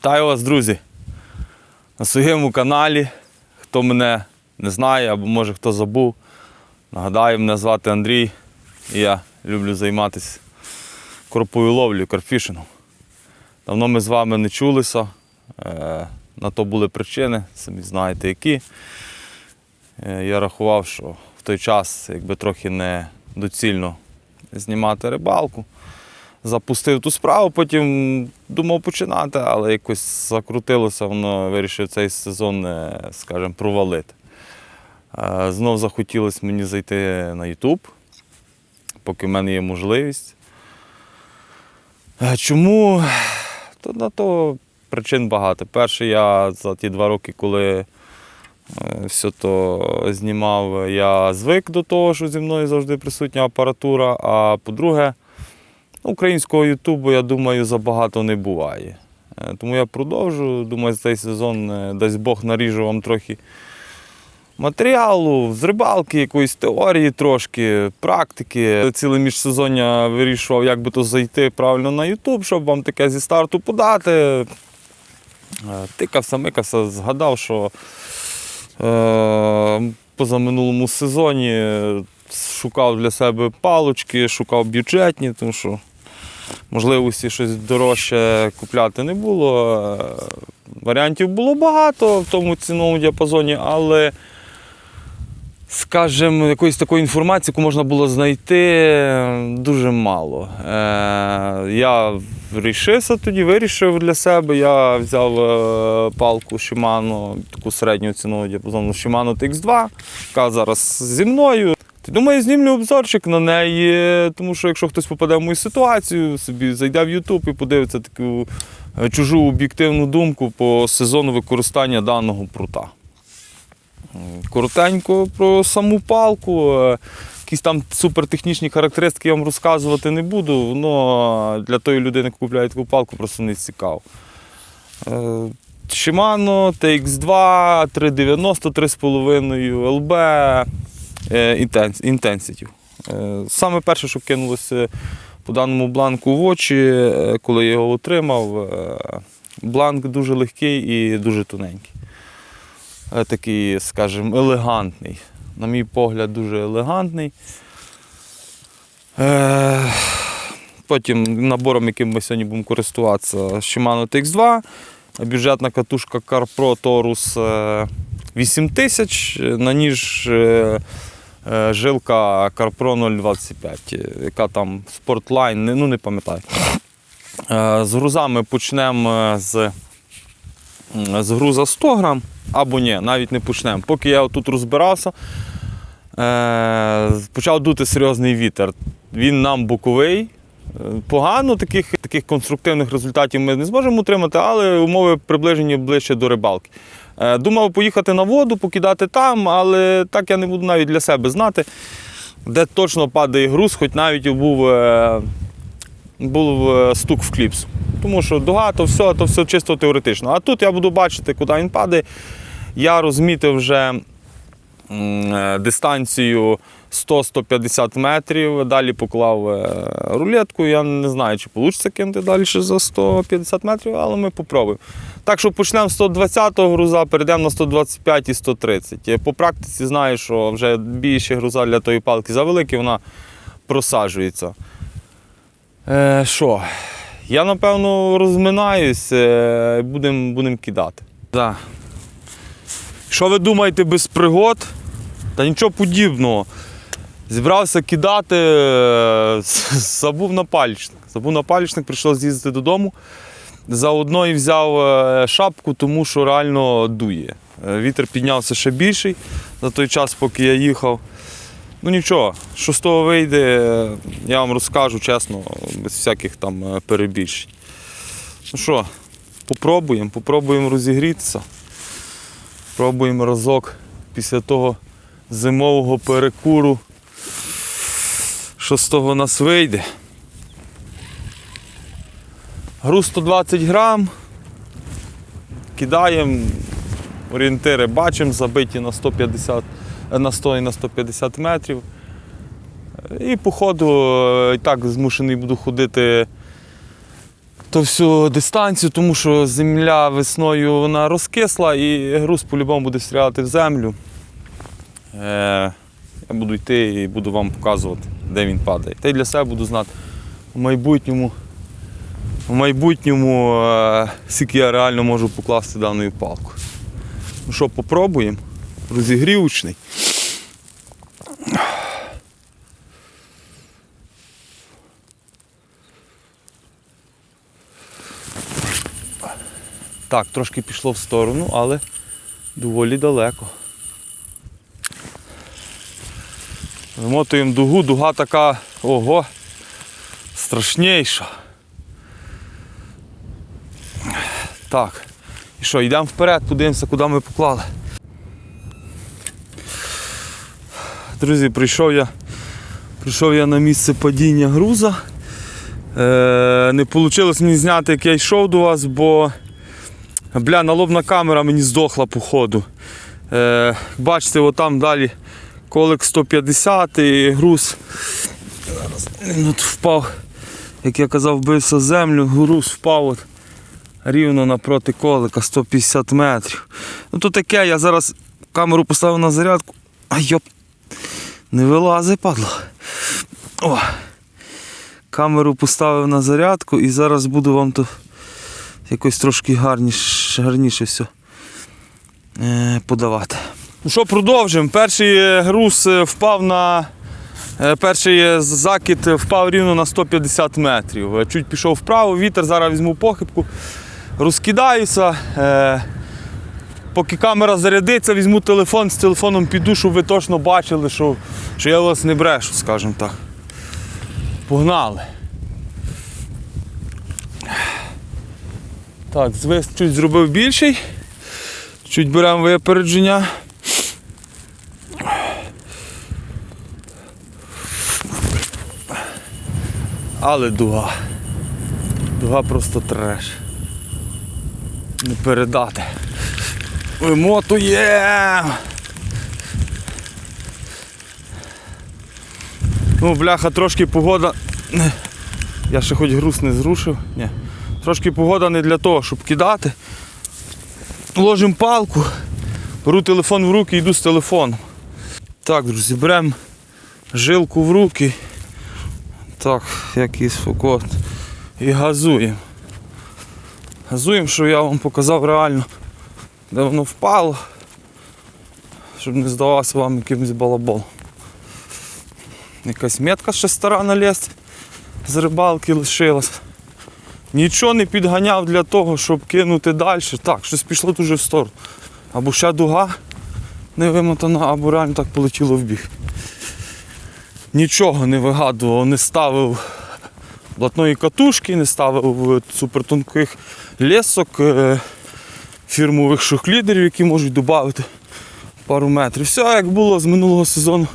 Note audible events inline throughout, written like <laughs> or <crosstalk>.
Вітаю вас, друзі, на своєму каналі. Хто мене не знає або може хто забув. Нагадаю, мене звати Андрій і я люблю займатися кропою ловлею, карфішингом. Давно ми з вами не чулися. е, На то були причини, самі знаєте які. Е, Я рахував, що в той час якби трохи не доцільно знімати рибалку запустив ту справу, потім думав починати, але якось закрутилося, воно вирішив цей сезон, е, скажімо, провалити. Е, Знов захотілося мені зайти на YouTube, поки в мене є можливість. Е, Чому? То на то причин багато. Перше, я за ті два роки, коли все то знімав, я звик до того, що зі мною завжди присутня апаратура. А по-друге, Українського Ютубу, я думаю, забагато не буває. Е, Тому я продовжу. Думаю, цей сезон, е, дасть Бог, наріжу вам трохи матеріалу, з рибалки, якоїсь теорії трошки, практики. Ціле міжсезоння вирішував, як би то зайти правильно на Ютуб, щоб вам таке зі старту подати. Е, Тикався, микався, згадав, що е, позаминулому сезоні шукав для себе палочки, шукав бюджетні, тому що можливості щось дорожче купляти не було. Е, Варіантів було багато в тому ціновому діапазоні, але, скажімо, якоїсь такої інформації, яку можна було знайти, дуже мало. Е, Я вирішився тоді, вирішив для себе. Я взяв е, палку Shimano, таку середню цінову діапазону Shimano TX2, яка зараз зі мною. Ти думаю, знімлю обзорчик на неї, тому що якщо хтось попаде в мою ситуацію, собі зайде в YouTube і подивиться таку е, чужу об'єктивну думку по сезону використання даного прута. Коротенько про саму палку. е, Якісь там супертехнічні характеристики я вам розказувати не буду, воно для тої людини, яка купляє таку палку, просто не цікаво. Е, Shimano TX2, 390, 3,5 LB е, Intensity. Е, Саме перше, що кинулося по даному бланку в очі, е, коли я його отримав, бланк дуже легкий і дуже тоненький. Такий, скажімо, елегантний. На мій погляд, дуже елегантний. Потім набором, яким ми сьогодні будемо користуватися, Shimano TX2, бюджетна катушка CarPro Taurus е, 8000, на ніж жилка CarPro 025, е, яка там Sportline, ну не пам'ятаю. Е, З грузами почнемо е, з, з груза 100 грам, або ні, навіть не почнемо. Поки я тут розбирався, е, почав дути серйозний вітер. Він нам боковий. Е, Погано таких, таких конструктивних результатів ми не зможемо отримати, але умови приближені ближче до рибалки. Е, Думав поїхати на воду, покидати там, але так я не буду навіть для себе знати, де точно падає груз, хоч навіть був, е, був е, стук в кліпс. Тому що дуга, то все, то все чисто теоретично. А тут я буду бачити, куди він падає. Я розмітив вже дистанцію 100-150 метрів. Далі поклав е, рулетку. Я не знаю, чи вийде кинути далі за 150 метрів, але ми попробуємо. Так що почнемо з 120 груза, перейдемо на 125 і 130. Я По практиці знаю, що вже більше груза для тої палки завеликі, вона просаджується. Е, Що? Я напевно розминаюсь, е, будемо будем кидати. Да. Що ви думаєте без пригод? Та нічого подібного. Зібрався кидати, е, <laughs> забув на пальчник. Забув на пальчник, прийшов з'їздити додому. Заодно і взяв е, шапку, тому що реально дує. Е, Вітер піднявся ще більший за той час, поки я їхав. Ну нічого, що з того вийде, я вам розкажу чесно, без всяких там перебільшень. Ну що, попробуємо, попробуємо розігрітися. Пробуємо разок після того зимового перекуру, що з того нас вийде. Груз 120 грам. Кидаємо, орієнтири бачимо, забиті на 150, е, на 100 і на 150 метрів. І по ходу е, і так змушений буду ходити то всю дистанцію, тому що земля весною вона розкисла і груз по-любому буде стріляти в землю. Е, я буду йти і буду вам показувати, де він падає. Та й для себе буду знати в майбутньому, в майбутньому е, скільки я реально можу покласти даною палку. Ну що, попробуємо. Розігрівочний. Так, трошки пішло в сторону, але доволі далеко. Вимотуємо дугу, дуга така, ого, страшніша. Так. І що, йдемо вперед, подивимося, куди ми поклали. Друзі, прийшов я, прийшов я на місце падіння груза. Е, не вийшло мені зняти, як я йшов до вас, бо бля, налобна камера мені здохла по ходу. Е, бачите, отам далі колик 150 і груз. Він от впав, як я казав, бився землю, груз впав от рівно напроти колика 150 метрів. Ну то таке, я зараз камеру поставив на зарядку. А йоп, не вилазить, падло. О. Камеру поставив на зарядку і зараз буду вам то якось трошки гарніше, гарніше все е, подавати. Ну що, продовжимо. Перший е, груз е, впав на. е, Перший закид впав рівно на 150 метрів. Чуть пішов вправо, вітер, зараз візьму похибку, розкидаюся. Поки камера зарядиться, візьму телефон, з телефоном піду, щоб ви точно бачили, що, що я вас не брешу, скажімо так. Погнали. Так, звис чуть зробив більший. Чуть беремо випередження. Але дуга. Дуга просто треш. Не передати. Вимотує. Ну, бляха, трошки погода. Я ще хоч груз не зрушив. Ні. Трошки погода не для того, щоб кидати. Ложимо палку, беру телефон в руки і йду з телефоном. Так, друзі, беремо жилку в руки. Так, якийсь фокот. І газуємо. Газуємо, що я вам показав реально, де воно впало, щоб не здавалося вам якимось балаболом. Якась метка ще стара на ліс з рибалки лишилась. Нічого не підганяв для того, щоб кинути далі. Так, щось пішло дуже в сторону. Або ще дуга не вимотана, або реально так полетіло в бік. Нічого не вигадував, не ставив блатної катушки, не ставив е, супертонких лесок, е, фірмових шухлідерів, які можуть додати пару метрів. Все як було з минулого сезону.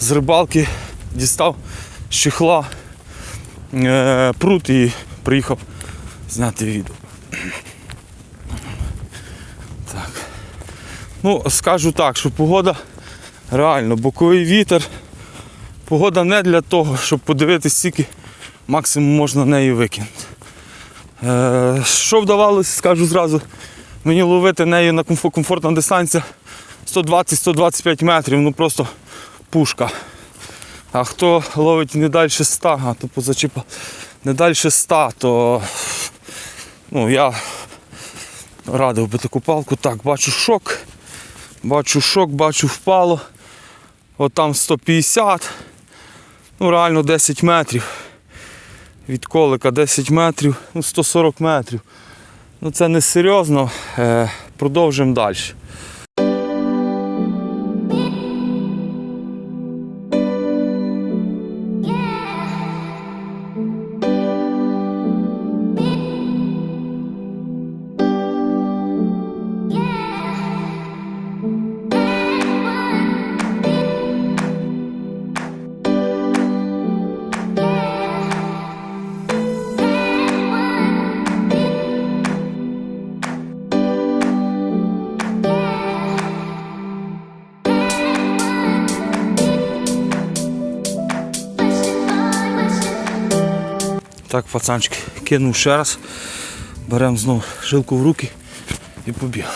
З рибалки дістав з чехла е, прут і приїхав зняти відео. Так. Ну, скажу так, що погода реально, боковий вітер. Погода не для того, щоб подивитися, скільки максимум можна неї викинути. Е, що вдавалося, скажу зразу, мені ловити нею на комфо- комфортна дистанція 120-125 метрів, ну просто пушка. А хто ловить не далі 100, а то позачіпав не далі 100, то ну, я Радив би таку палку. Так, бачу шок. Бачу шок, бачу впало. От там 150. Ну, реально 10 метрів. Від колика 10 метрів, ну 140 метрів. Ну це не серйозно. Е, продовжимо далі. Так, пацанчики, кинув ще раз. Беремо знову жилку в руки і побігли.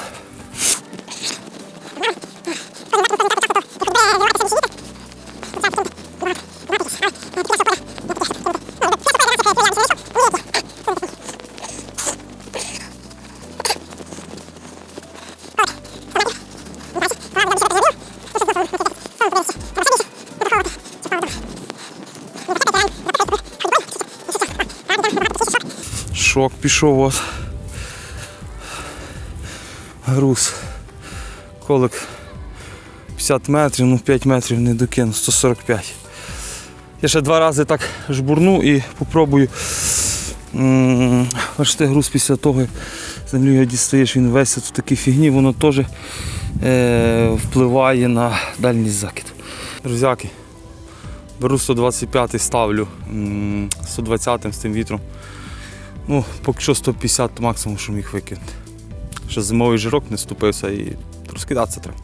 Шок пішов от. Груз. Колик 50 метрів, ну 5 метрів не докину, 145. Я ще два рази так жбурну і попробую. Бачите, груз після того, як землю його дістаєш, він весь в такій фігні, воно теж е, впливає на дальність закиду. Друзяки, беру 125 ставлю м, 120 з тим вітром. Ну, поки що 150 то максимум, що міг викинути. Ще зимовий жирок не ступився і розкидатися треба.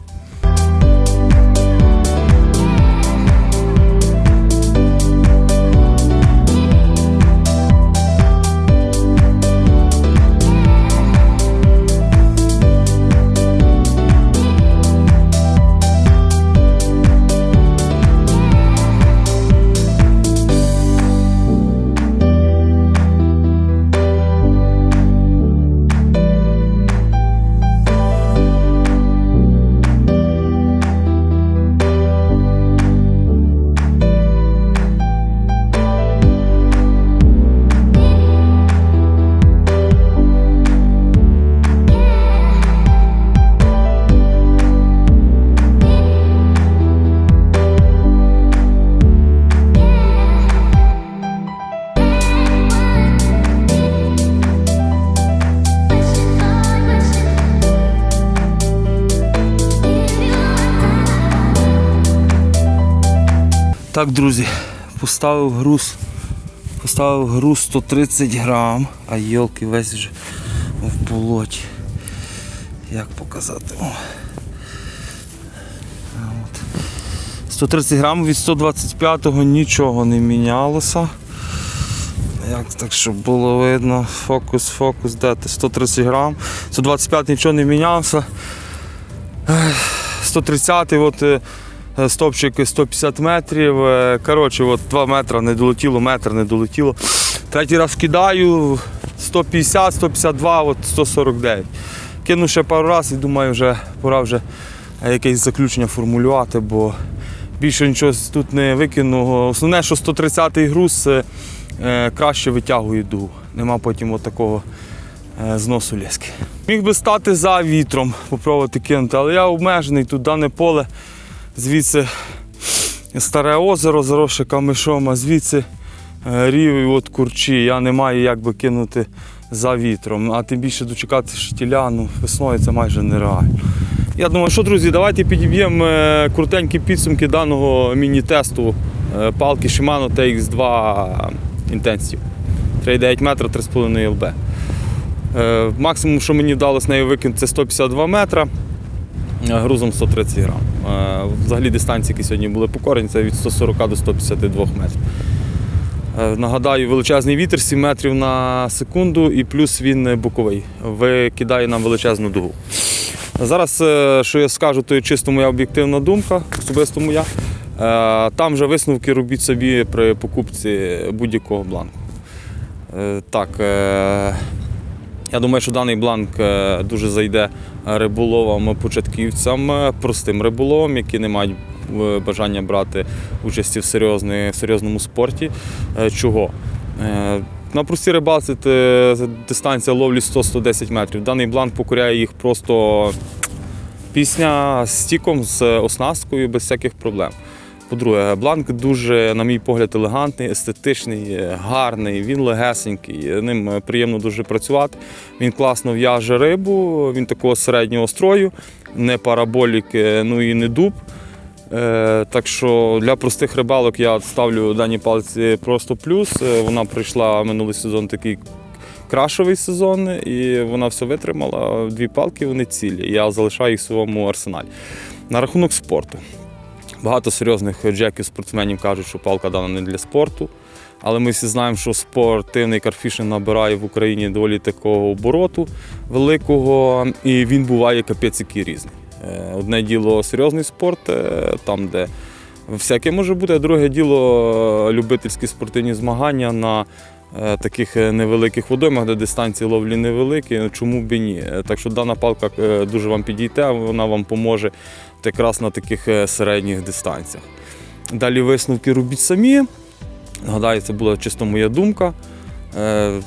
Так, друзі, поставив груз, поставив груз 130 грам, а йолки весь вже в болоті. Як показати? О. 130 грамів від 125-го нічого не мінялося. Як так, щоб було видно, фокус, фокус, де ти? 130 грам, 125 нічого не мінявся. 130-й. от е, Е, стопчики 150 метрів. Е, коротше, от 2 метри не долетіло, метр не долетіло. Третій раз кидаю 150, 152, от 149. Кину ще пару разів і думаю, вже пора вже е, якесь заключення формулювати, бо більше нічого тут не викину. Основне, що 130-й груз краще витягує дугу. Нема потім от такого зносу ліски. Міг би стати за вітром, попробувати кинути, але я обмежений тут дане поле звідси старе озеро заросше камишом, а звідси е, рів і от курчі. Я не маю як би кинути за вітром. А тим більше дочекати штіля, ну, весною це майже нереально. Я думаю, що, друзі, давайте підіб'ємо е, крутенькі підсумки даного міні-тесту е, палки Shimano TX2 Intensive. 3,9 метра, 3,5 ЛБ. Максимум, що мені вдалося нею викинути, це 152 метра грузом 130 грам. Е, Взагалі дистанції, які сьогодні були покорені, це від 140 до 152 метрів. Е, Нагадаю, величезний вітер 7 метрів на секунду і плюс він боковий. Викидає нам величезну дугу. Зараз, е, що я скажу, то чисто моя об'єктивна думка, особисто моя. Там вже висновки робіть собі при покупці будь-якого бланку. Так, Я думаю, що даний бланк е, дуже зайде риболовам, початківцям, е, простим риболовам, які не мають е, бажання брати участі в, серйозний, в серйозному спорті. Чого? На простій рибалці дистанція ловлі 100-110 метрів. Даний бланк покоряє їх просто пісня з стіком, з оснасткою без всяких проблем. По-друге, бланк дуже, на мій погляд, елегантний, естетичний, гарний, він легесенький, ним приємно дуже працювати. Він класно в'яже рибу, він такого середнього строю, не параболік, е, ну і не дуб. Е, Так що для простих рибалок я ставлю дані палці просто плюс. Е, Вона пройшла минулий сезон такий крашовий сезон, і вона все витримала. Дві палки вони цілі. Я залишаю їх в своєму арсеналі. На рахунок спорту. Багато серйозних джеків спортсменів кажуть, що палка дана не для спорту. Але ми всі знаємо, що спортивний карфішинг набирає в Україні доволі такого обороту великого, і він буває капець який різний. Е, Одне діло серйозний спорт, е, там, де всяке може бути, а друге діло любительські спортивні змагання на таких е, невеликих водоймах, де дистанції ловлі невеликі. Чому б і ні? Е, Так що дана палка е, дуже вам підійде, вона вам поможе якраз на таких е, середніх дистанціях. Далі висновки робіть самі. Нагадаю, це була чисто моя думка. Е,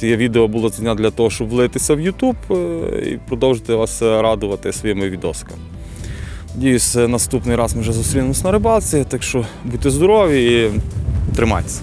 Це відео було знято для того, щоб влитися в YouTube е, і продовжити вас е, радувати своїми відосиками. Надіюсь, е, наступний раз ми вже зустрінемось на рибалці, так що будьте здорові і тримайтеся.